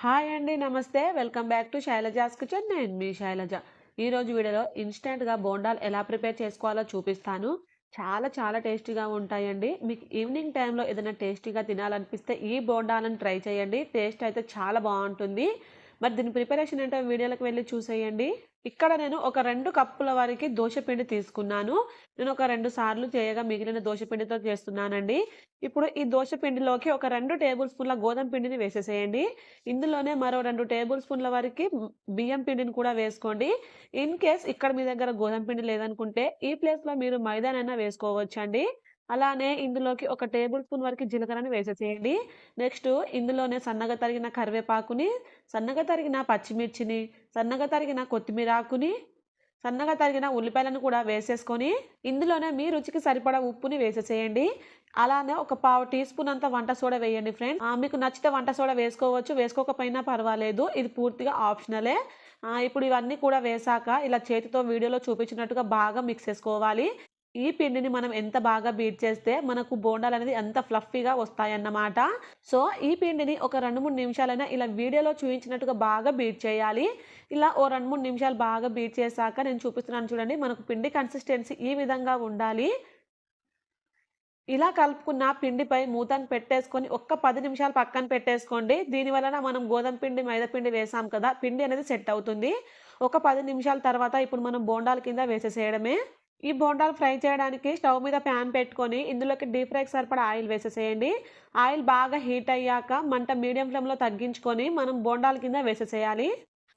Hi అండి నమస్తే. Welcome back to Shailaja's kitchen. నేను మీ శైలజ. ఈరోజు వీడియోలో ఇన్స్టెంట్గా బోండాలు ఎలా ప్రిపేర్ చేసుకోవాలో చూపిస్తాను. చాలా చాలా టేస్టీగా ఉంటాయండి. మీకు ఈవినింగ్ టైంలో ఏదైనా టేస్టీగా తినాలనిపిస్తే ఈ బోండాలను ట్రై చేయండి. టేస్ట్ అయితే చాలా బాగుంటుంది. మరి దీని ప్రిపరేషన్ ఏంటో వీడియోలకు వెళ్ళి చూసేయండి. ఇక్కడ నేను ఒక రెండు కప్పుల వరకు దోశపిండి తీసుకున్నాను. నేను ఒక రెండు సార్లు చేయగా మిగిలిన దోశపిండితో చేస్తున్నానండి. ఇప్పుడు ఈ దోశపిండిలోకి ఒక రెండు టేబుల్ స్పూన్ల గోధుమ పిండిని వేసేసేయండి. ఇందులోనే మరో రెండు టేబుల్ స్పూన్ల వరకు బియ్యం పిండిని కూడా వేసుకోండి. ఇన్ కేస్ ఇక్కడ మీ దగ్గర గోధుమ పిండి లేదనుకుంటే ఈ ప్లేస్లో మీరు మైదానైనా వేసుకోవచ్చండి. అలానే ఇందులోకి ఒక టేబుల్ స్పూన్ వరకు జీలకర్రని వేసేసేయండి. నెక్స్ట్ ఇందులోనే సన్నగా తరిగిన కరివేపాకుని సన్నగా తరిగిన పచ్చిమిర్చిని సన్నగా తరిగిన కొత్తిమీర ఆకుని సన్నగా తరిగిన ఉల్లిపాయలను కూడా వేసేసుకొని ఇందులోనే మీ రుచికి సరిపడా ఉప్పుని వేసేసేయండి. అలానే ఒక పావు టీ స్పూన్ అంత వంట సోడా వేయండి ఫ్రెండ్ మీకు నచ్చితే వంట సోడా వేసుకోవచ్చు వేసుకోకపోయినా పర్వాలేదు. ఇది పూర్తిగా ఆప్షనలే. ఇప్పుడు ఇవన్నీ కూడా వేసాక ఇలా చేతితో వీడియోలో చూపించినట్టుగా బాగా మిక్స్ చేసుకోవాలి. ఈ పిండిని మనం ఎంత బాగా బీట్ చేస్తే మనకు బోండాలు అనేది ఎంత ఫ్లఫీగా వస్తాయన్నమాట. సో ఈ పిండిని ఒక రెండు మూడు నిమిషాలైనా ఇలా వీడియోలో చూపించినట్టుగా బాగా బీట్ చేయాలి. ఇలా ఓ రెండు మూడు నిమిషాలు బాగా బీట్ చేశాక నేను చూపిస్తున్నాను చూడండి మనకు పిండి కన్సిస్టెన్సీ ఈ విధంగా ఉండాలి. ఇలా కలుపుకున్న పిండిపై మూతను పెట్టేసుకొని ఒక్క పది నిమిషాలు పక్కన పెట్టేసుకోండి. దీని వలన మనం గోధుమ పిండి మైదా పిండి వేసాం కదా పిండి అనేది సెట్ అవుతుంది. ఒక పది నిమిషాల తర్వాత ఇప్పుడు మనం బోండాల కింద వేసేసేయడమే. ఈ బోండాలు ఫ్రై చేయడానికి స్టవ్ మీద ప్యాన్ పెట్టుకొని ఇందులోకి డీప్ ఫ్రైకి సరిపడా ఆయిల్ వేసేసేయండి. ఆయిల్ బాగా హీట్ అయ్యాక మంట మీడియం ఫ్లేమ్లో తగ్గించుకొని మనం బోండాల కింద వేసేసేయాలి.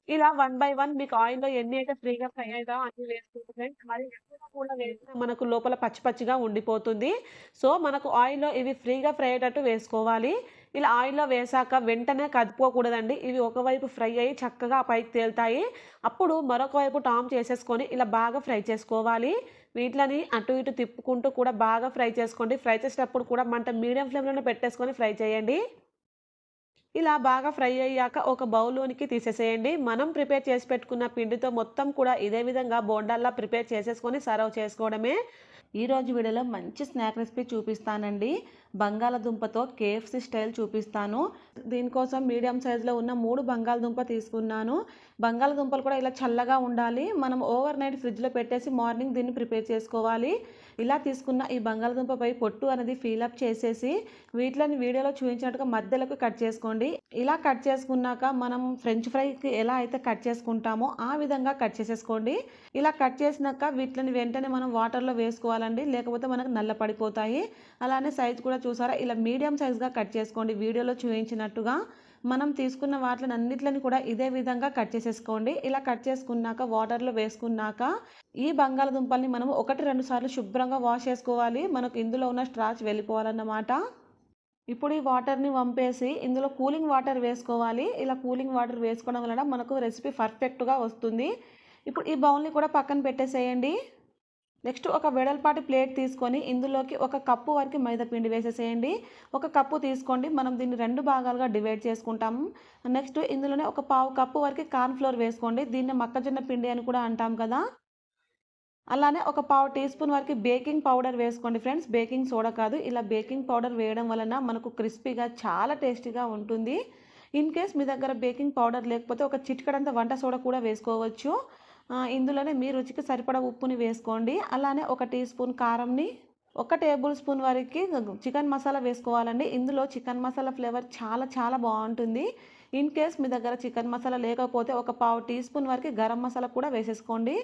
ఇలా వన్ బై వన్ మీకు ఆయిల్లో ఎన్ని అయితే ఫ్రీగా ఫ్రై అవుతా అన్ని వేసుకుంటే మరి ఎక్కువ కూడా వేసినా మనకు లోపల పచ్చి పచ్చిగా ఉండిపోతుంది. సో మనకు ఆయిల్లో ఇవి ఫ్రీగా ఫ్రై అయ్యేటట్టు వేసుకోవాలి. ఇలా ఆయిల్లో వేసాక వెంటనే కదుపుకోకూడదండి. ఇవి ఒకవైపు ఫ్రై అయ్యి చక్కగా పైకి తేలుతాయి. అప్పుడు మరొక వైపు టామ్ చేసేసుకొని ఇలా బాగా ఫ్రై చేసుకోవాలి. వీటిని అటు ఇటు తిప్పుకుంటూ కూడా బాగా ఫ్రై చేసుకోండి. ఫ్రై చేసేటప్పుడు కూడా మంట మీడియం ఫ్లేమ్లోనే పెట్టేసుకొని ఫ్రై చేయండి. ఇలా బాగా ఫ్రై అయ్యాక ఒక బౌల్లోనికి తీసేసేయండి. మనం ప్రిపేర్ చేసి పెట్టుకున్న పిండితో మొత్తం కూడా ఇదే విధంగా బోండాల్లా ప్రిపేర్ చేసేసుకొని సర్వ్ చేసుకోవడమే. ఈరోజు వీడియోలో మంచి స్నాక్ రెసిపీ చూపిస్తానండి. బంగాళదుంపతో కేఎఫ్సి స్టైల్ చూపిస్తాను. దీనికోసం మీడియం సైజులో ఉన్న మూడు బంగాళదుంప తీసుకున్నాను. బంగాళదుంపలు కూడా ఇలా చల్లగా ఉండాలి. మనం ఓవర్ నైట్ ఫ్రిడ్జ్లో పెట్టేసి మార్నింగ్ దీన్ని ప్రిపేర్ చేసుకోవాలి. ఇలా తీసుకున్న ఈ బంగాళదుంపపై పొట్టు అనేది ఫీలప్ చేసేసి వీటిని వీడియోలో చూపించినట్టుగా మధ్యలోకి కట్ చేసుకోండి. ఇలా కట్ చేసుకున్నాక మనం ఫ్రెంచ్ ఫ్రైకి ఎలా అయితే కట్ చేసుకుంటామో ఆ విధంగా కట్ చేసేసుకోండి. ఇలా కట్ చేసినాక వీటిని వెంటనే మనం వాటర్లో వేసుకోవాలండి. లేకపోతే మనకు నల్ల పడిపోతాయి అలానే సైజ్ కూడా చూసారా? ఇలా మీడియం సైజ్గా కట్ చేసుకోండి. వీడియోలో చూపించినట్టుగా మనం తీసుకున్న వాటిని అన్నిట్లని కూడా ఇదే విధంగా కట్ చేసేసుకోండి. ఇలా కట్ చేసుకున్నాక వాటర్లో వేసుకున్నాక ఈ బంగాళదుంపల్ని మనం ఒకటి రెండు సార్లు శుభ్రంగా వాష్ చేసుకోవాలి. మనకు ఇందులో ఉన్న స్ట్రాచ్ వెళ్ళిపోవాలన్నమాట. ఇప్పుడు ఈ వాటర్ని వంపేసి ఇందులో కూలింగ్ వాటర్ వేసుకోవాలి. ఇలా కూలింగ్ వాటర్ వేసుకోవడం వలన మనకు రెసిపీ పర్ఫెక్ట్గా వస్తుంది. ఇప్పుడు ఈ బౌల్ని కూడా పక్కన పెట్టేసేయండి. నెక్స్ట్ ఒక వెడల్పాటి ప్లేట్ తీసుకొని ఇందులోకి ఒక కప్పు వరకు మైదాపిండి వేసేసేయండి. ఒక కప్పు తీసుకోండి. మనం దీన్ని రెండు భాగాలుగా డివైడ్ చేసుకుంటాము నెక్స్ట్ ఇందులోనే ఒక పావు కప్పు వరకు కార్న్ఫ్లోర్ వేసుకోండి. దీన్ని మొక్కజొన్న పిండి అని కూడా అంటాం కదా. అలానే ఒక పావు టీ స్పూన్ వరకు బేకింగ్ పౌడర్ వేసుకోండి ఫ్రెండ్స్. బేకింగ్ సోడా కాదు. ఇలా బేకింగ్ పౌడర్ వేయడం వలన మనకు క్రిస్పీగా చాలా టేస్టీగా ఉంటుంది. ఇన్ కేస్ మీ దగ్గర బేకింగ్ పౌడర్ లేకపోతే ఒక చిటికడంత వంట సోడా కూడా వేసుకోవచ్చు. ఇందులోనే మీ రుచికి సరిపడా ఉప్పుని వేసుకోండి. అలానే ఒక టీ స్పూన్ కారంని ఒక టేబుల్ స్పూన్ వరకు చికెన్ మసాలా వేసుకోవాలండి. ఇందులో చికెన్ మసాలా ఫ్లేవర్ చాలా చాలా బాగుంటుంది. ఇన్ కేస్ మీ దగ్గర చికెన్ మసాలా లేకపోతే ఒక పావు టీ స్పూన్ వరకు గరం మసాలా కూడా వేసేసుకోండి.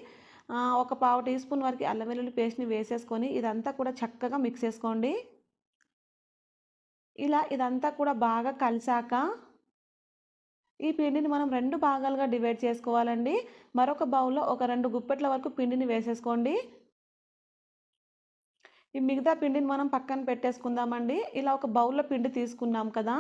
ఒక పావు టీ స్పూన్ వరకు అల్లం వెల్లుల్లి పేస్ట్ని వేసేసుకొని ఇదంతా కూడా చక్కగా మిక్స్ చేసుకోండి. ఇలా ఇదంతా కూడా బాగా కలిసాక ఈ పిండిని మనం రెండు భాగాలుగా డివైడ్ చేసుకోవాలండి. మరొక బౌల్లో ఒక రెండు గుప్పెట్ల వరకు పిండిని వేసేసుకోండి. ఈ మిగతా పిండిని మనం పక్కన పెట్టేసుకుందామండి. ఇలా ఒక బౌల్లో పిండి తీసుకున్నాం కదా.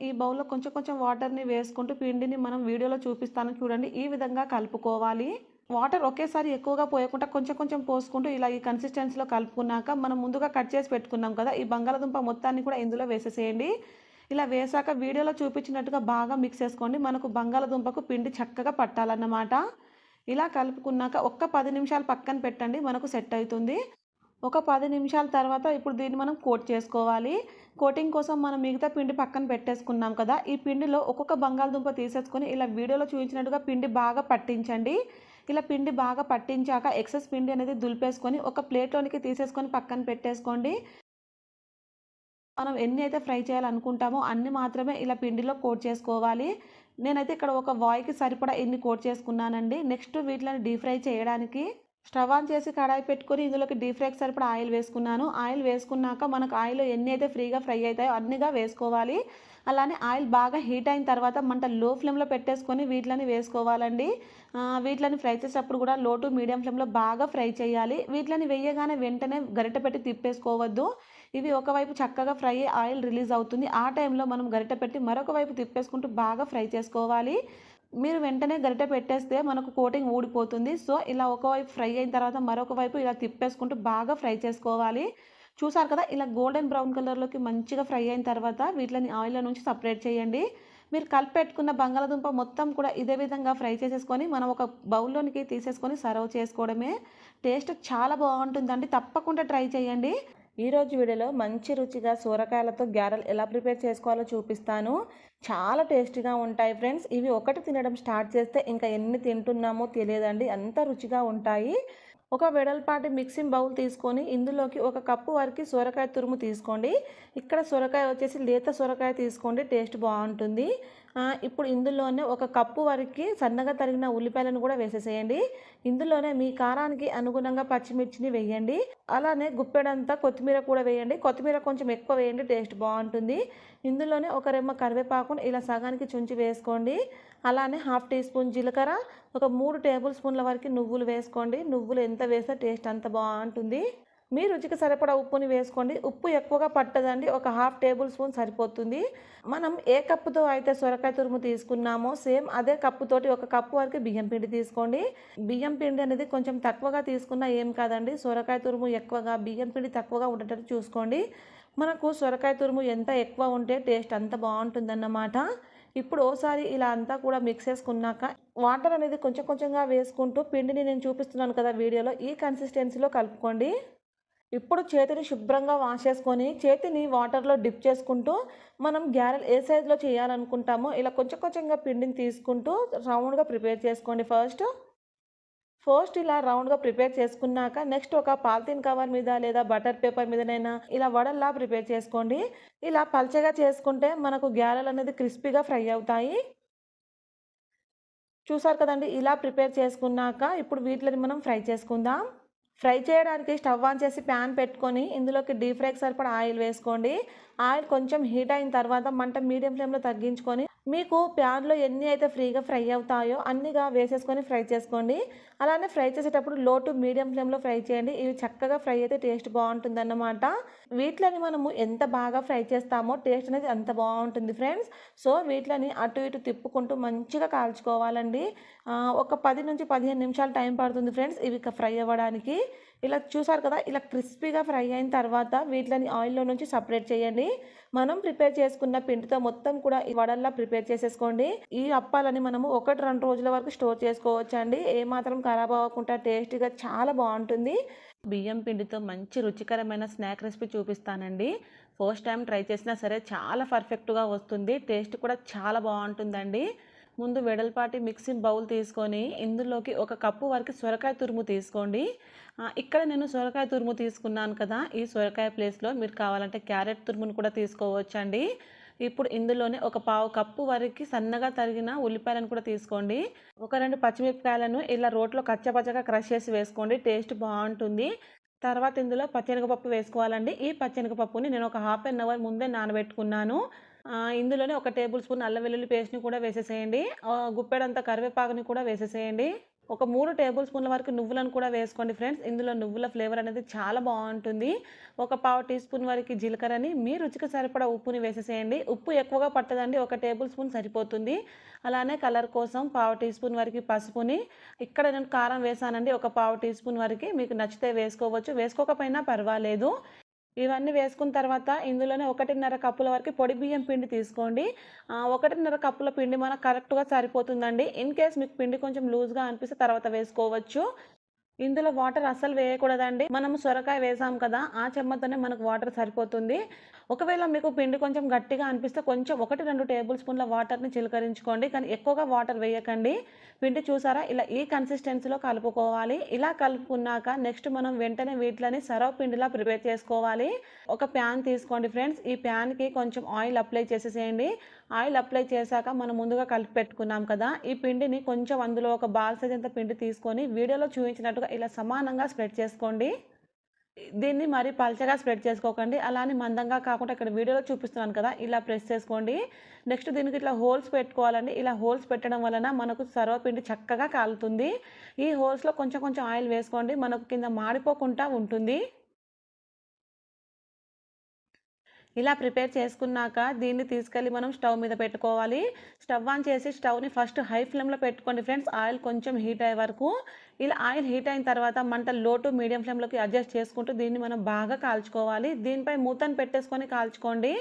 ఈ బౌల్లో కొంచెం కొంచెం వాటర్ని వేసుకుంటూ పిండిని మనం వీడియోలో చూపిస్తాను చూడండి. ఈ విధంగా కలుపుకోవాలి. వాటర్ ఒకేసారి ఎక్కువగా పోయకుండా కొంచెం కొంచెం పోసుకుంటూ ఇలా ఈ కన్సిస్టెన్సీలో కలుపుకున్నాక మనం ముందుగా కట్ చేసి పెట్టుకున్నాం కదా. ఈ బంగాళదుంప మొత్తాన్ని కూడా ఇందులో వేసేసేయండి. ఇలా వేసాక వీడియోలో చూపించినట్టుగా బాగా మిక్స్ చేసుకోండి. మనకు బంగాళదుంపకు పిండి చక్కగా పట్టాలన్నమాట. ఇలా కలుపుకున్నాక ఒక్క పది నిమిషాలు పక్కన పెట్టండి. మనకు సెట్ అవుతుంది. ఒక పది నిమిషాల తర్వాత ఇప్పుడు దీన్ని మనం కోట్ చేసుకోవాలి. కోటింగ్ కోసం మనం మిగతా పిండి పక్కన పెట్టేసుకున్నాం కదా. ఈ పిండిలో ఒక్కొక్క బంగాళదుంప తీసేసుకొని ఇలా వీడియోలో చూపించినట్టుగా పిండి బాగా పట్టించండి. ఇలా పిండి బాగా పట్టించాక ఎక్సెస్ పిండి అనేది దులిపేసుకొని ఒక ప్లేట్లోనికి తీసేసుకొని పక్కన పెట్టేసుకోండి. మనం ఎన్ని అయితే ఫ్రై చేయాలనుకుంటామో అన్ని మాత్రమే ఇలా పిండిలో కోట్ చేసుకోవాలి. నేనైతే ఇక్కడ ఒక వాయికి సరిపడా ఎన్ని కోట్ చేసుకున్నానండి. నెక్స్ట్ వీటిని డీప్ ఫ్రై చేయడానికి స్టవ్ ఆన్ చేసి కడాయి పెట్టుకొని ఇందులోకి డీప్ ఫ్రైకి సరిపడా ఆయిల్ వేసుకున్నాను. ఆయిల్ వేసుకున్నాక మనకు ఆయిల్ ఎన్ని అయితే ఫ్రీగా ఫ్రై అవుతాయో అన్నిగా వేసుకోవాలి. అలానే ఆయిల్ బాగా హీట్ అయిన తర్వాత మంట లో ఫ్లేమ్లో పెట్టేసుకొని వీటిని వేసుకోవాలండి. వీటిని ఫ్రై చేసేటప్పుడు కూడా లో టు మీడియం ఫ్లేమ్లో బాగా ఫ్రై చేయాలి. వీటిని వేయగానే వెంటనే గరిట పెట్టి తిప్పేసుకోవద్దు. ఇవి ఒకవైపు చక్కగా ఫ్రై ఆయిల్ రిలీజ్ అవుతుంది. ఆ టైంలో మనం గరిట పెట్టి మరొక వైపు తిప్పేసుకుంటూ బాగా ఫ్రై చేసుకోవాలి. మీరు వెంటనే గరిట పెట్టేస్తే మనకు కోటింగ్ ఊడిపోతుంది. సో ఇలా ఒకవైపు ఫ్రై అయిన తర్వాత మరొక వైపు ఇలా తిప్పేసుకుంటూ బాగా ఫ్రై చేసుకోవాలి. చూసారు కదా ఇలా గోల్డెన్ బ్రౌన్ కలర్లోకి మంచిగా ఫ్రై అయిన తర్వాత వీటిని ఆయిల్లో నుంచి సపరేట్ చేయండి. మీరు కలిపెట్టుకున్న బంగాళదుంప మొత్తం కూడా ఇదే విధంగా ఫ్రై చేసేసుకొని మనం ఒక బౌల్లోనికి తీసేసుకొని సర్వ్ చేసుకోవడమే. టేస్ట్ చాలా బాగుంటుందండి. తప్పకుండా ట్రై చేయండి. ఈరోజు వీడియోలో మంచి రుచిగా సూరకాయలతో గ్యారెలు ఎలా ప్రిపేర్ చేసుకోవాలో చూపిస్తాను. చాలా టేస్టీగా ఉంటాయి ఫ్రెండ్స్. ఇవి ఒకటి తినడం స్టార్ట్ చేస్తే ఇంకా ఎన్ని తింటున్నామో తెలియదండి. అంత రుచిగా ఉంటాయి. ఒక వెడల్పాటి మిక్సింగ్ బౌల్ తీసుకొని ఇందులోకి ఒక కప్పు వరకు సొరకాయ తురుము తీసుకోండి. ఇక్కడ సొరకాయ వచ్చేసి లేత సొరకాయ తీసుకోండి. టేస్ట్ బాగుంటుంది. ఇప్పుడు ఇందులోనే ఒక కప్పు వరకు సన్నగా తరిగిన ఉల్లిపాయలను కూడా వేసేసేయండి. ఇందులోనే మీ కారానికి అనుగుణంగా పచ్చిమిర్చిని వేయండి. అలానే గుప్పెడంతా కొత్తిమీర కూడా వేయండి. కొత్తిమీర కొంచెం ఎక్కువ వేయండి టేస్ట్ బాగుంటుంది. ఇందులోనే ఒక రెమ్మ కరివేపాకును ఇలా సగానికి చుంచి వేసుకోండి. అలానే హాఫ్ టీ స్పూన్ జీలకర్ర ఒక మూడు టేబుల్ స్పూన్ల వరకు నువ్వులు వేసుకోండి. నువ్వులు ఎంత వేస్తే టేస్ట్ అంత బాగుంటుంది. మీ రుచికి సరిపడా ఉప్పుని వేసుకోండి. ఉప్పు ఎక్కువగా పట్టదండి. ఒక హాఫ్ టేబుల్ స్పూన్ సరిపోతుంది. మనం ఏ కప్పుతో అయితే సొరకాయ తురుము తీసుకున్నామో సేమ్ అదే కప్పుతోటి ఒక కప్పు వరకు బియ్యం పిండి తీసుకోండి. బియ్యం పిండి అనేది కొంచెం తక్కువగా తీసుకున్నా ఏం కాదండి. సొరకాయ తురుము ఎక్కువగా బియ్యం పిండి తక్కువగా ఉండేటట్టు చూసుకోండి. మనకు సొరకాయ తురుము ఎంత ఎక్కువ ఉంటే టేస్ట్ అంత బాగుంటుందన్నమాట. ఇప్పుడు ఓసారి ఇలా అంతా కూడా మిక్స్ చేసుకున్నాక వాటర్ అనేది కొంచెం కొంచెంగా వేసుకుంటూ పిండిని నేను చూపిస్తున్నాను కదా వీడియోలో ఈ కన్సిస్టెన్సీలో కలుపుకోండి. ఇప్పుడు చేతిని శుభ్రంగా వాష్ చేసుకొని చేతిని వాటర్లో డిప్ చేసుకుంటూ మనం గ్యారెల్ ఏ సైజులో చేయాలనుకుంటామో ఇలా కొంచెం కొంచెంగా పిండిని తీసుకుంటూ రౌండ్గా ప్రిపేర్ చేసుకోండి ఫస్ట్. ఫస్ట్ ఇలా రౌండ్గా ప్రిపేర్ చేసుకున్నాక నెక్స్ట్ ఒక పాలిథిన్ కవర్ మీద లేదా బటర్ పేపర్ మీదనైనా ఇలా వడల్లా ప్రిపేర్ చేసుకోండి. ఇలా పల్చగా చేసుకుంటే మనకు గ్యారెల్ అనేది క్రిస్పీగా ఫ్రై అవుతాయి. చూసారు కదండి ఇలా ప్రిపేర్ చేసుకున్నాక ఇప్పుడు వీటిని మనం ఫ్రై చేసుకుందాం. ఫ్రై చేయడానికి స్టవ్ ఆన్ చేసి ప్యాన్ పెట్టుకొని ఇందులోకి డీప్ ఫ్రైకి సరిపడా ఆయిల్ వేసుకోండి. ఆయిల్ కొంచెం హీట్ అయిన తర్వాత మంట మీడియం ఫ్లేమ్లో తగ్గించుకొని మీకు ప్యాన్లో ఎన్ని అయితే ఫ్రీగా ఫ్రై అవుతాయో అన్నిగా వేసేసుకొని ఫ్రై చేసుకోండి. అలానే ఫ్రై చేసేటప్పుడు లో టు మీడియం ఫ్లేమ్లో ఫ్రై చేయండి. ఇవి చక్కగా ఫ్రై అయితే టేస్ట్ బాగుంటుందన్నమాట. వీటిలని మనము ఎంత బాగా ఫ్రై చేస్తామో టేస్ట్ అనేది అంత బాగుంటుంది ఫ్రెండ్స్. సో వీటిని అటు ఇటు తిప్పుకుంటూ మంచిగా కాల్చుకోవాలండి. ఒక పది నుంచి పదిహేను నిమిషాలు టైం పడుతుంది ఫ్రెండ్స్ ఇవి ఫ్రై అవ్వడానికి. ఇలా చూసారు కదా ఇలా క్రిస్పీగా ఫ్రై అయిన తర్వాత వీటిని ఆయిల్లో నుంచి సపరేట్ చేయండి. మనం ప్రిపేర్ చేసుకున్న పిండితో మొత్తం కూడా ఈ వడల్లా ప్రిపేర్ చేసేసుకోండి. ఈ అప్పాలని మనము ఒకటి రెండు రోజుల వరకు స్టోర్ చేసుకోవచ్చు అండి ఏమాత్రం ఖరాబ్ అవ్వకుండా టేస్టీగా చాలా బాగుంటుంది. బియ్యం పిండితో మంచి రుచికరమైన స్నాక్ రెసిపీ చూపిస్తానండి. ఫస్ట్ టైం ట్రై చేసినా సరే చాలా పర్ఫెక్ట్గా వస్తుంది. టేస్ట్ కూడా చాలా బాగుంటుందండి. ముందు వెడల్పాటి మిక్సింగ్ బౌల్ తీసుకొని ఇందులోకి ఒక కప్పు వరకు సొరకాయ తురుము తీసుకోండి. ఇక్కడ నేను సొరకాయ తురుము తీసుకున్నాను కదా. ఈ సొరకాయ ప్లేస్లో మీరు కావాలంటే క్యారెట్ తురుమును కూడా తీసుకోవచ్చండి. ఇప్పుడు ఇందులోనే ఒక పావు కప్పు వరకు సన్నగా తరిగిన ఉల్లిపాయలను కూడా తీసుకోండి. ఒక రెండు పచ్చిమిరపకాయలను ఇలా రోట్లో కచ్చపచ్చగా క్రష్ చేసి వేసుకోండి. టేస్ట్ బాగుంటుంది. తర్వాత ఇందులో పచ్చెనగపప్పు వేసుకోవాలండి. ఈ పచ్చెనగపప్పుని నేను ఒక హాఫ్ అన్ అవర్ ముందే నానబెట్టుకున్నాను. ఇందులోనే ఒక టేబుల్ స్పూన్ అల్లం వెల్లుల్లి పేస్ట్ని కూడా వేసేసేయండి. గుప్పెడంత కరివేపాకుని కూడా వేసేసేయండి. ఒక మూడు టేబుల్ స్పూన్ల వరకు నువ్వులను కూడా వేసుకోండి ఫ్రెండ్స్. ఇందులో నువ్వుల ఫ్లేవర్ అనేది చాలా బాగుంటుంది. ఒక పావు టీ స్పూన్ వరకు జీలకర్రని మీ రుచికి సరిపడా ఉప్పుని వేసేసేయండి. ఉప్పు ఎక్కువగా పట్టదండి. ఒక టేబుల్ స్పూన్ సరిపోతుంది. అలానే కలర్ కోసం పావు టీ స్పూన్ వరకు పసుపుని. ఇక్కడ నేను కారం వేసానండి. ఒక పావు టీ స్పూన్ వరకు. మీకు నచ్చితే వేసుకోవచ్చు. వేసుకోకపోయినా పర్వాలేదు. ఇవన్నీ వేసుకున్న తర్వాత ఇందులోనే ఒకటిన్నర కప్పుల వరకు పొడి బియ్యం పిండి తీసుకోండి. ఒకటిన్నర కప్పుల పిండి మనకు కరెక్ట్గా సరిపోతుందండి. ఇన్ కేస్ మీకు పిండి కొంచెం లూజ్గా అనిపిస్తే తర్వాత వేసుకోవచ్చు. ఇందులో వాటర్ అస్సలు వేయకూడదండి. మనం సొరకాయ వేసాం కదా ఆ చెమ్మతోనే మనకు వాటర్ సరిపోతుంది. ఒకవేళ మీకు పిండి కొంచెం గట్టిగా అనిపిస్తే కొంచెం ఒకటి రెండు టేబుల్ స్పూన్ల వాటర్ని చిలకరించుకోండి. కానీ ఎక్కువగా వాటర్ వేయకండి. పిండి చూసారా? ఇలా ఈ కన్సిస్టెన్సీలో కలుపుకోవాలి. ఇలా కలుపుకున్నాక నెక్స్ట్ మనం వెంటనే వీటిని సరవ పిండిలా ప్రిపేర్ చేసుకోవాలి. ఒక ప్యాన్ తీసుకోండి ఫ్రెండ్స్. ఈ ప్యాన్కి కొంచెం ఆయిల్ అప్లై చేసేసేయండి. ఆయిల్ అప్లై చేశాక మనం ముందుగా కలిపి పెట్టుకున్నాం కదా ఈ పిండిని కొంచెం అందులో ఒక బాల్ సైజ్ అంత పిండి తీసుకొని వీడియోలో చూపించినట్టుగా ఇలా సమానంగా స్ప్రెడ్ చేసుకోండి. దీన్ని మరి పల్చగా స్ప్రెడ్ చేసుకోకండి. అలానే మందంగా కాకుండా ఇక్కడ వీడియోలో చూపిస్తున్నాను కదా ఇలా ప్రెస్ చేసుకోండి. నెక్స్ట్ దీనికి ఇట్లా హోల్స్ పెట్టుకోవాలండి. ఇలా హోల్స్ పెట్టడం వలన మనకు సర్వపిండి చక్కగా కాలుతుంది. ఈ హోల్స్లో కొంచెం కొంచెం ఆయిల్ వేసుకోండి. మనకు కింద మాడిపోకుండా ఉంటుంది. ఇలా ప్రిపేర్ చేసుకున్నాక దీన్ని తీసుకెళ్ళి మనం స్టవ్ మీద పెట్టుకోవాలి. స్టవ్ ఆన్ చేసి స్టవ్ని ఫస్ట్ హై ఫ్లేమ్లో పెట్టుకోండి ఫ్రెండ్స్. ఆయిల్ కొంచెం హీట్ అయ్యే వరకు. ఇలా ఆయిల్ హీట్ అయిన తర్వాత మంట లో టు మీడియం ఫ్లేమ్లోకి అడ్జస్ట్ చేసుకుంటూ దీన్ని మనం బాగా కాల్చుకోవాలి. దీనిపై మూతను పెట్టేసుకొని కాల్చుకోండి.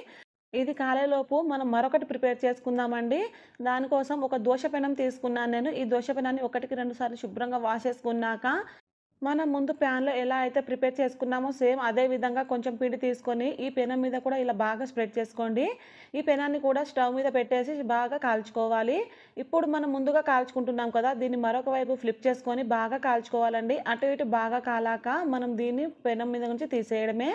ఇది కాలేలోపు మనం మరొకటి ప్రిపేర్ చేసుకుందామండి. దానికోసం ఒక దోశ పెనం తీసుకున్నాను నేను. ఈ దోశ పెనాన్ని ఒకటికి రెండు సార్లు శుభ్రంగా వాష్ చేసుకున్నాక మనం ముందు ప్యాన్లో ఎలా అయితే ప్రిపేర్ చేసుకున్నామో సేమ్ అదే విధంగా కొంచెం పిండి తీసుకొని ఈ పెనం మీద కూడా ఇలా బాగా స్ప్రెడ్ చేసుకోండి. ఈ పెనాన్ని కూడా స్టవ్ మీద పెట్టేసి బాగా కాల్చుకోవాలి. ఇప్పుడు మనం ముందుగా కాల్చుకుంటున్నాం కదా దీన్ని మరొక వైపు ఫ్లిప్ చేసుకొని బాగా కాల్చుకోవాలండి. అటు ఇటు బాగా కాలాక మనం దీన్ని పెనం మీద నుంచి తీసేయడమే.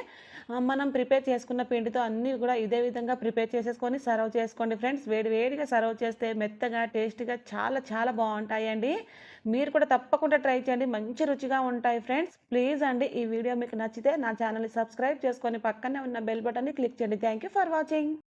మనం ప్రిపేర్ చేసుకున్న పిండితో అన్నీ కూడా ఇదే విధంగా ప్రిపేర్ చేసేసుకొని సర్వ్ చేసుకోండి ఫ్రెండ్స్. వేడి వేడిగా సర్వ్ చేస్తే మెత్తగా టేస్టీగా చాలా చాలా బాగుంటాయండి. మీరు కూడా తప్పకుండా ట్రై చేయండి. మంచి రుచిగా ఉంటాయి ఫ్రెండ్స్. ప్లీజ్ అండి ఈ వీడియో మీకు నచ్చితే నా ఛానల్ని సబ్స్క్రైబ్ చేసుకొని పక్కనే ఉన్న బెల్ బటన్ని క్లిక్ చేయండి. Thank you for watching.